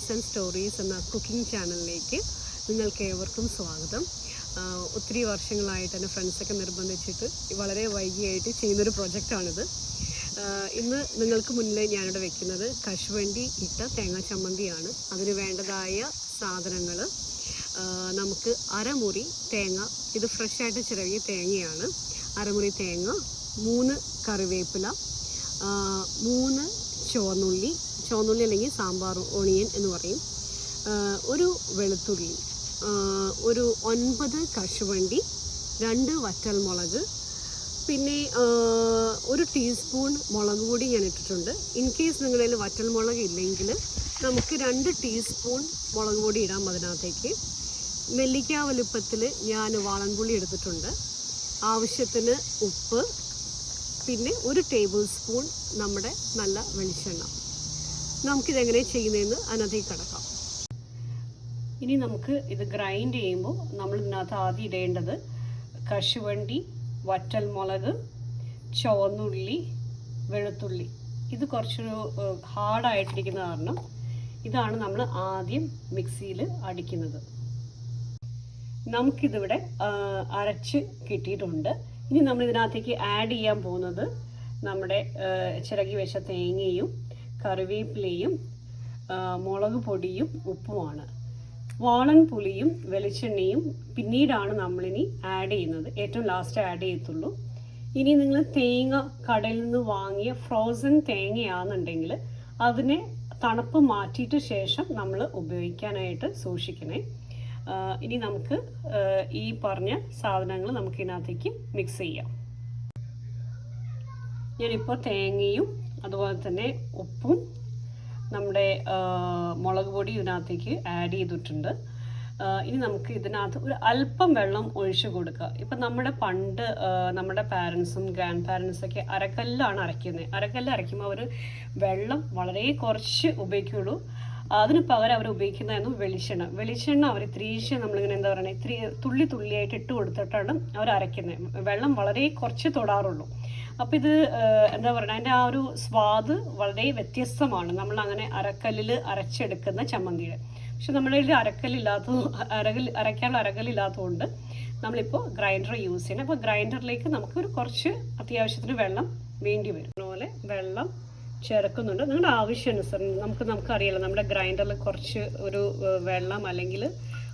Recipes and stories എന്ന cooking ചാനലിലേക്ക് നിങ്ങൾക്ക് ഏവർക്കും സ്വാഗതം. ഒത്തിരി വർഷങ്ങളായിട്ട് എന്റെ ഫ്രണ്ട്സൊക്കെ നിർബന്ധിച്ചിട്ട് വളരെ വൈകിയായിട്ട് ചെയ്യുന്നൊരു പ്രൊജക്റ്റാണിത് ഇന്ന് നിങ്ങൾക്ക് മുന്നിൽ ഞാനിവിടെ വെക്കുന്നത് കശുവണ്ടി ഇട്ട തേങ്ങാ ചമ്മന്തിയാണ്. അതിന് വേണ്ടതായ സാധനങ്ങൾ നമുക്ക് അരമുറി തേങ്ങ. ഇത് ഫ്രഷായിട്ട് ചിരവിയ തേങ്ങയാണ്. അരമുറി തേങ്ങ മൂന്ന് കറിവേപ്പില മൂന്ന് ചുവന്നുള്ളി ചുവന്നുള്ളി അല്ലെങ്കിൽ സാമ്പാർ ഓണിയൻ എന്ന് പറയും. ഒരു വെളുത്തുള്ളി ഒരു ഒൻപത് കശുവണ്ടി രണ്ട് വറ്റൽമുളക് പിന്നെ ഒരു ടീസ്പൂൺ മുളക് പൊടി ഞാൻ ഇട്ടിട്ടുണ്ട്. ഇൻ കേസ് നിങ്ങളിൽ വറ്റൽ വറ്റൽമുളക് ഇല്ലെങ്കിൽ നമുക്ക് രണ്ട് ടീസ്പൂൺ മുളക് പൊടി ഇടാം അതിനകത്തേക്ക്. നെല്ലിക്ക വലുപ്പത്തിൽ ഞാൻ വാളൻപുള്ളി എടുത്തിട്ടുണ്ട്. ആവശ്യത്തിന് ഉപ്പ് പിന്നെ ഒരു ടേബിൾ സ്പൂൺ നമ്മുടെ നല്ല വെളിച്ചെണ്ണ. നമുക്കിതെങ്ങനെ ചെയ്യുന്നതെന്ന് അതിനകത്തേക്ക് കിടക്കാം. ഇനി നമുക്ക് ഇത് ഗ്രൈൻഡ് ചെയ്യുമ്പോൾ നമ്മൾ ഇതിനകത്ത് ആദ്യം ഇടേണ്ടത് കശുവണ്ടി വറ്റൽമുളക് ചുവന്നുള്ളി വെളുത്തുള്ളി. ഇത് കുറച്ചൊരു ഹാർഡായിട്ടിരിക്കുന്ന കാരണം ഇതാണ് നമ്മൾ ആദ്യം മിക്സിയിൽ അടിക്കുന്നത്. നമുക്കിതിവിടെ അരച്ച് കിട്ടിയിട്ടുണ്ട്. ഇനി നമ്മൾ ഇതിനകത്തേക്ക് ആഡ് ചെയ്യാൻ പോകുന്നത് നമ്മുടെ ചിരകി വെച്ച തേങ്ങയും കറിവേപ്പിലയും മുളക് പൊടിയും ഉപ്പുമാണ്. വാളൻ പുളിയും വെളിച്ചെണ്ണയും പിന്നീടാണ് നമ്മളിനി ആഡ് ചെയ്യുന്നത്. ഏറ്റവും ലാസ്റ്റ് ആഡ് ചെയ്യത്തുള്ളൂ. ഇനി നിങ്ങൾ തേങ്ങ കടയിൽ നിന്ന് വാങ്ങിയ ഫ്രോസൺ തേങ്ങയാണെന്നുണ്ടെങ്കിൽ അതിനെ തണുപ്പ് മാറ്റിയിട്ട് ശേഷം നമ്മൾ ഉപയോഗിക്കാനായിട്ട് സൂക്ഷിക്കണേ. ഇനി നമുക്ക് ഈ പറഞ്ഞ സാധനങ്ങൾ നമുക്ക് ഇതിനകത്തേക്ക് മിക്സ് ചെയ്യാം. ഞാനിപ്പോൾ തേങ്ങയും അതുപോലെ തന്നെ ഉപ്പും നമ്മുടെ മുളക് പൊടി ഇതിനകത്തേക്ക് ആഡ് ചെയ്തിട്ടുണ്ട്. ഇനി നമുക്ക് ഇതിനകത്ത് ഒരു അല്പം വെള്ളം ഒഴിച്ചു കൊടുക്കുക. ഇപ്പം നമ്മുടെ പണ്ട് നമ്മുടെ പാരൻസും ഗ്രാൻഡ് പാരൻസൊക്കെ അരക്കല്ലാണ് അരയ്ക്കുന്നത് അരക്കല്ല് അരയ്ക്കുമ്പോൾ അവർ വെള്ളം വളരെ കുറച്ച് ഉപയോഗിക്കുള്ളൂ. അതിന് പകരം അവർ ഉപയോഗിക്കുന്നതായിരുന്നു വെളിച്ചെണ്ണ. വെളിച്ചെണ്ണ അവർ ഇത്തിരീശ് നമ്മളിങ്ങനെ എന്താ പറയുക തുള്ളി തുള്ളിയായിട്ട് ഇട്ട് കൊടുത്തിട്ടാണ് അവർ അരയ്ക്കുന്നത് വെള്ളം വളരെ കുറച്ച് തൊടാറുള്ളൂ. അപ്പം ഇത് എന്താ പറയുക അതിന്റെ ആ ഒരു സ്വാദ് വളരെ വ്യത്യസ്തമാണ്. നമ്മൾ അങ്ങനെ അരക്കല്ലിൽ അരച്ചെടുക്കുന്ന ചമ്മന്തിയുടെ. പക്ഷെ നമ്മുടെ കയ്യിൽ അരക്കല്ലില്ലാത്ത അരകൽ അരക്കാനുള്ള അരകല്ലില്ലാത്തതുകൊണ്ട് നമ്മളിപ്പോൾ ഗ്രൈൻഡർ യൂസ് ചെയ്യണം അപ്പോൾ ഗ്രൈൻഡറിലേക്ക് നമുക്ക് ഒരു കുറച്ച് അത്യാവശ്യത്തിന് വെള്ളം വേണ്ടി വരും. അതുപോലെ വെള്ളം ചേർക്കുന്നുണ്ട്. നിങ്ങളുടെ ആവശ്യാനുസരണം നമുക്ക് നമുക്കറിയാലോ നമ്മുടെ ഗ്രൈൻഡറിൽ കുറച്ച് ഒരു വെള്ളം അല്ലെങ്കിൽ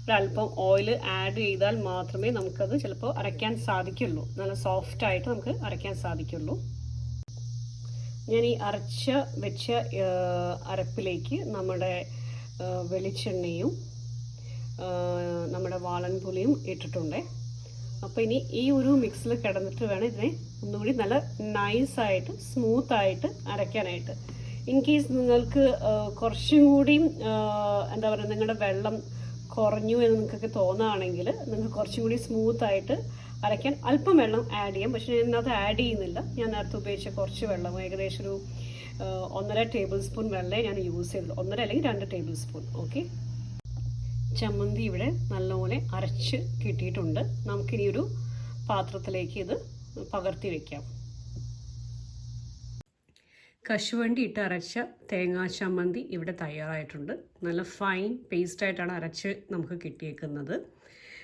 ഒരല്പം ഓയിൽ ആഡ് ചെയ്താൽ മാത്രമേ നമുക്കത് ചിലപ്പോൾ അരയ്ക്കാൻ സാധിക്കുള്ളൂ. നല്ല സോഫ്റ്റ് ആയിട്ട് നമുക്ക് അരയ്ക്കാൻ സാധിക്കുള്ളൂ. ഞാൻ ഈ അരച്ച വെച്ച അരപ്പിലേക്ക് നമ്മുടെ വെളിച്ചെണ്ണയും നമ്മുടെ വാളൻപുളിയും ഇട്ടിട്ടുണ്ട്. അപ്പോൾ ഇനി ഈ ഒരു മിക്സിൽ കിടന്നിട്ട് വേണം ഇതിനെ ഒന്നുകൂടി നല്ല നൈസായിട്ട് സ്മൂത്തായിട്ട് അരയ്ക്കാനായിട്ട്. ഇൻ കേസ് നിങ്ങൾക്ക് കുറച്ചും കൂടി എന്താ പറയുക നിങ്ങളുടെ വെള്ളം കുറഞ്ഞു എന്ന് നിങ്ങൾക്കൊക്കെ തോന്നുകയാണെങ്കിൽ നിങ്ങൾക്ക് കുറച്ചും കൂടി സ്മൂത്തായിട്ട് അരയ്ക്കാൻ അല്പം വെള്ളം ആഡ് ചെയ്യാം. പക്ഷേ ഞാൻ ഇതിനകത്ത് ആഡ് ചെയ്യുന്നില്ല. ഞാൻ നേരത്തെ ഉപയോഗിച്ച കുറച്ച് വെള്ളം ഏകദേശം ഒരു ഒന്നര ടേബിൾ സ്പൂൺ വെള്ളമേ ഞാൻ യൂസ് ചെയ്തുള്ളൂ ഒന്നര അല്ലെങ്കിൽ രണ്ട് ടേബിൾ സ്പൂൺ ഓക്കെ ചമ്മന്തി ഇവിടെ നല്ലപോലെ അരച്ച് കിട്ടിയിട്ടുണ്ട്. നമുക്കിനി ഒരു പാത്രത്തിലേക്ക് ഇത് പകർത്തി വെക്കാം. കശുവണ്ടി ഇട്ട് അരച്ച തേങ്ങാ ചമ്മന്തി ഇവിടെ തയ്യാറായിട്ടുണ്ട്. നല്ല ഫൈൻ പേസ്റ്റായിട്ടാണ് അരച്ച് നമുക്ക് കിട്ടിയേക്കുന്നത്.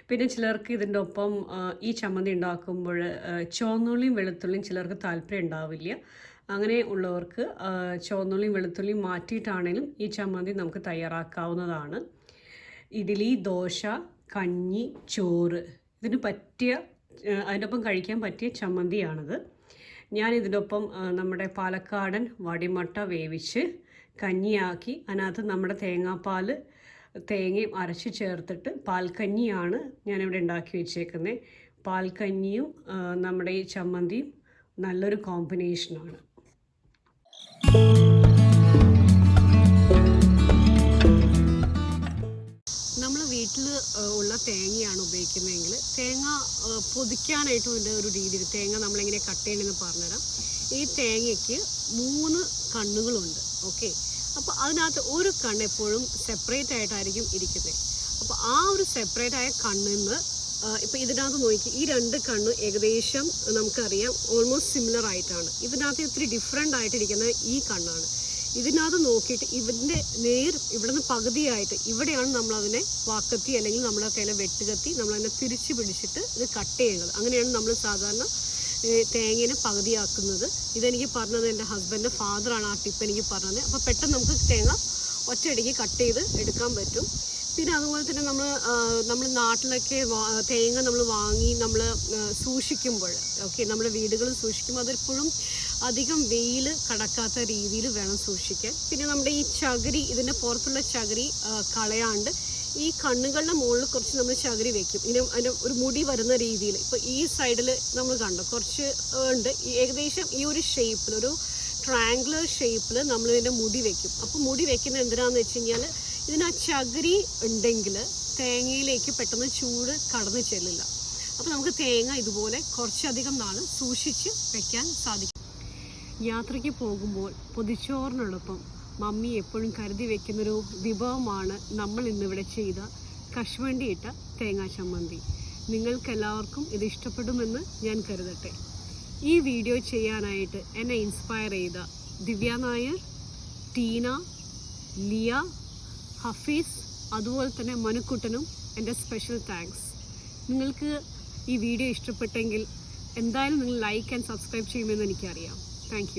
പിന്നെ ചിലർക്ക് ഇതിന്റെ ഒപ്പം ഈ ചമ്മന്തി ഉണ്ടാക്കുമ്പോൾ ചുവന്നുള്ളിയും വെളുത്തുള്ളിയും ചിലർക്ക് താല്പര്യം ഉണ്ടാവില്ല. അങ്ങനെ ഉള്ളവർക്ക് ചുവന്നുള്ളിയും വെളുത്തുള്ളിയും മാറ്റിയിട്ടാണെങ്കിലും ഈ ചമ്മന്തി നമുക്ക് തയ്യാറാക്കാവുന്നതാണ്. ഇഡ്ഡലി ദോശ കഞ്ഞി ചോറ് ഇതിന് പറ്റിയ അതിന്റെ അതിനൊപ്പം കഴിക്കാൻ പറ്റിയ ചമ്മന്തിയാണിത്. ഞാൻ ഇതിനൊപ്പം നമ്മുടെ പാലക്കാടൻ വടിമട്ട വേവിച്ച് കഞ്ഞിയാക്കി അതിനകത്ത് നമ്മുടെ തേങ്ങാപ്പാൽ തേങ്ങയും അരച്ച് ചേർത്തിട്ട് പാൽക്കഞ്ഞിയാണ് ഞാനിവിടെ ഉണ്ടാക്കി വെച്ചേക്കുന്നത് പാൽക്കഞ്ഞിയും നമ്മുടെ ഈ ചമ്മന്തിയും നല്ലൊരു കോമ്പിനേഷനാണ് ഉള്ള തേങ്ങയാണ് ഉപയോഗിക്കുന്നതെങ്കിൽ തേങ്ങ പൊതിക്കാനായിട്ടും ഇതിന്റെ ഒരു രീതിയിൽ തേങ്ങ നമ്മളെങ്ങനെ കട്ട് ചെയ്യണമെന്ന് പറഞ്ഞുതരാം. ഈ തേങ്ങയ്ക്ക് മൂന്ന് കണ്ണുകളുണ്ട് ഓക്കെ? അപ്പോൾ അതിനകത്ത് ഒരു കണ്ണ് എപ്പോഴും സെപ്പറേറ്റ് ആയിട്ടായിരിക്കും ഇരിക്കുന്നത്. അപ്പോൾ ആ ഒരു സെപ്പറേറ്റ് ആയ കണ്ണിൽ നിന്ന് ഇപ്പോൾ ഇതിനകത്ത് നോക്കി ഈ രണ്ട് കണ്ണ് ഏകദേശം നമുക്കറിയാം ഓൾമോസ്റ്റ് സിമിലർ ആയിട്ടാണ്. ഇതിനകത്ത് ഇത്തിരി ഡിഫറെന്റ് ആയിട്ടിരിക്കുന്നത് ഈ കണ്ണാണ്. ഇതിനകത്ത് നോക്കിയിട്ട് ഇതിന്റെ നേർ ഇവിടുന്ന് പകുതിയായിട്ട് ഇവിടെയാണ് നമ്മളതിനെ വാക്കത്തി അല്ലെങ്കിൽ നമ്മളെ കയ്യിലെ വെട്ടുകത്തി നമ്മളതിനെ തിരിച്ചു പിടിച്ചിട്ട് ഇത് കട്ട് ചെയ്യുന്നത്. അങ്ങനെയാണ് നമ്മൾ സാധാരണ തേങ്ങേനെ പകുതിയാക്കുന്നത്. ഇതെനിക്ക് പറഞ്ഞത് എന്റെ ഹസ്ബൻഡിന്റെ ഫാദറാണ് ആ ടിപ്പ് എനിക്ക് പറഞ്ഞത്. അപ്പോൾ പെട്ടെന്ന് നമുക്ക് തേങ്ങ ഒറ്റയടിക്ക് കട്ട് ചെയ്ത് എടുക്കാൻ പറ്റും. പിന്നെ അതുപോലെ തന്നെ നമ്മൾ നമ്മൾ നാട്ടിലൊക്കെ തേങ്ങ നമ്മൾ വാങ്ങി നമ്മൾ സൂക്ഷിക്കുമ്പോൾ ഓക്കെ നമ്മുടെ വീടുകളിൽ സൂക്ഷിക്കുമ്പോൾ അതെപ്പോഴും അധികം വെയിൽ കടക്കാത്ത രീതിയിൽ വേണം സൂക്ഷിക്കാൻ. പിന്നെ നമ്മുടെ ഈ ചകിരി ഇതിന്റെ പുറത്തുള്ള ചകിരി കളയാണ്ട് ഈ കണ്ണുകളുടെ മുകളിൽ കുറച്ച് നമ്മൾ ചകിരി വെക്കും. ഇതിന് അതിന്റെ ഒരു മുടി വരുന്ന രീതിയിൽ. ഇപ്പോൾ ഈ സൈഡിൽ നമ്മൾ കണ്ടു കുറച്ച് ഉണ്ട്. ഏകദേശം ഈ ഒരു ഷേപ്പിൽ ഒരു ട്രാങ്കുലർ ഷേപ്പിൽ നമ്മൾ ഇതിന്റെ മുടി വെക്കും. അപ്പോൾ മുടി വെക്കുന്നത് എന്തിനാണെന്ന് വെച്ച് കഴിഞ്ഞാൽ ഇതിന് ആ ചകിരി ഉണ്ടെങ്കിൽ തേങ്ങയിലേക്ക് പെട്ടെന്ന് ചൂട് കടന്നു ചെല്ലില്ല അപ്പോൾ നമുക്ക് തേങ്ങ ഇതുപോലെ കുറച്ചധികം നാൾ സൂക്ഷിച്ച് വയ്ക്കാൻ സാധിക്കും. യാത്രയ്ക്ക് പോകുമ്പോൾ പൊതിച്ചോറിനോടൊപ്പം മമ്മി എപ്പോഴും കരുതി വെക്കുന്നൊരു വിഭവമാണ് നമ്മൾ ഇന്നിവിടെ ചെയ്ത കശുവണ്ടിയിട്ട തേങ്ങാ ചമ്മന്തി. നിങ്ങൾക്കെല്ലാവർക്കും ഇത് ഇഷ്ടപ്പെടുമെന്ന് ഞാൻ കരുതട്ടെ. ഈ വീഡിയോ ചെയ്യാനായിട്ട് എന്നെ ഇൻസ്പയർ ചെയ്ത ദിവ്യ നായർ ടീന ലിയ ഹഫീസ് അതുപോലെ തന്നെ മനുക്കുട്ടനും എന്റെ സ്പെഷ്യൽ താങ്ക്സ് നിങ്ങൾക്ക് ഈ വീഡിയോ ഇഷ്ടപ്പെട്ടെങ്കിൽ എന്തായാലും നിങ്ങൾ ലൈക്ക് ആൻഡ് സബ്സ്ക്രൈബ് ചെയ്യുമെന്ന് എനിക്കറിയാം. താങ്ക്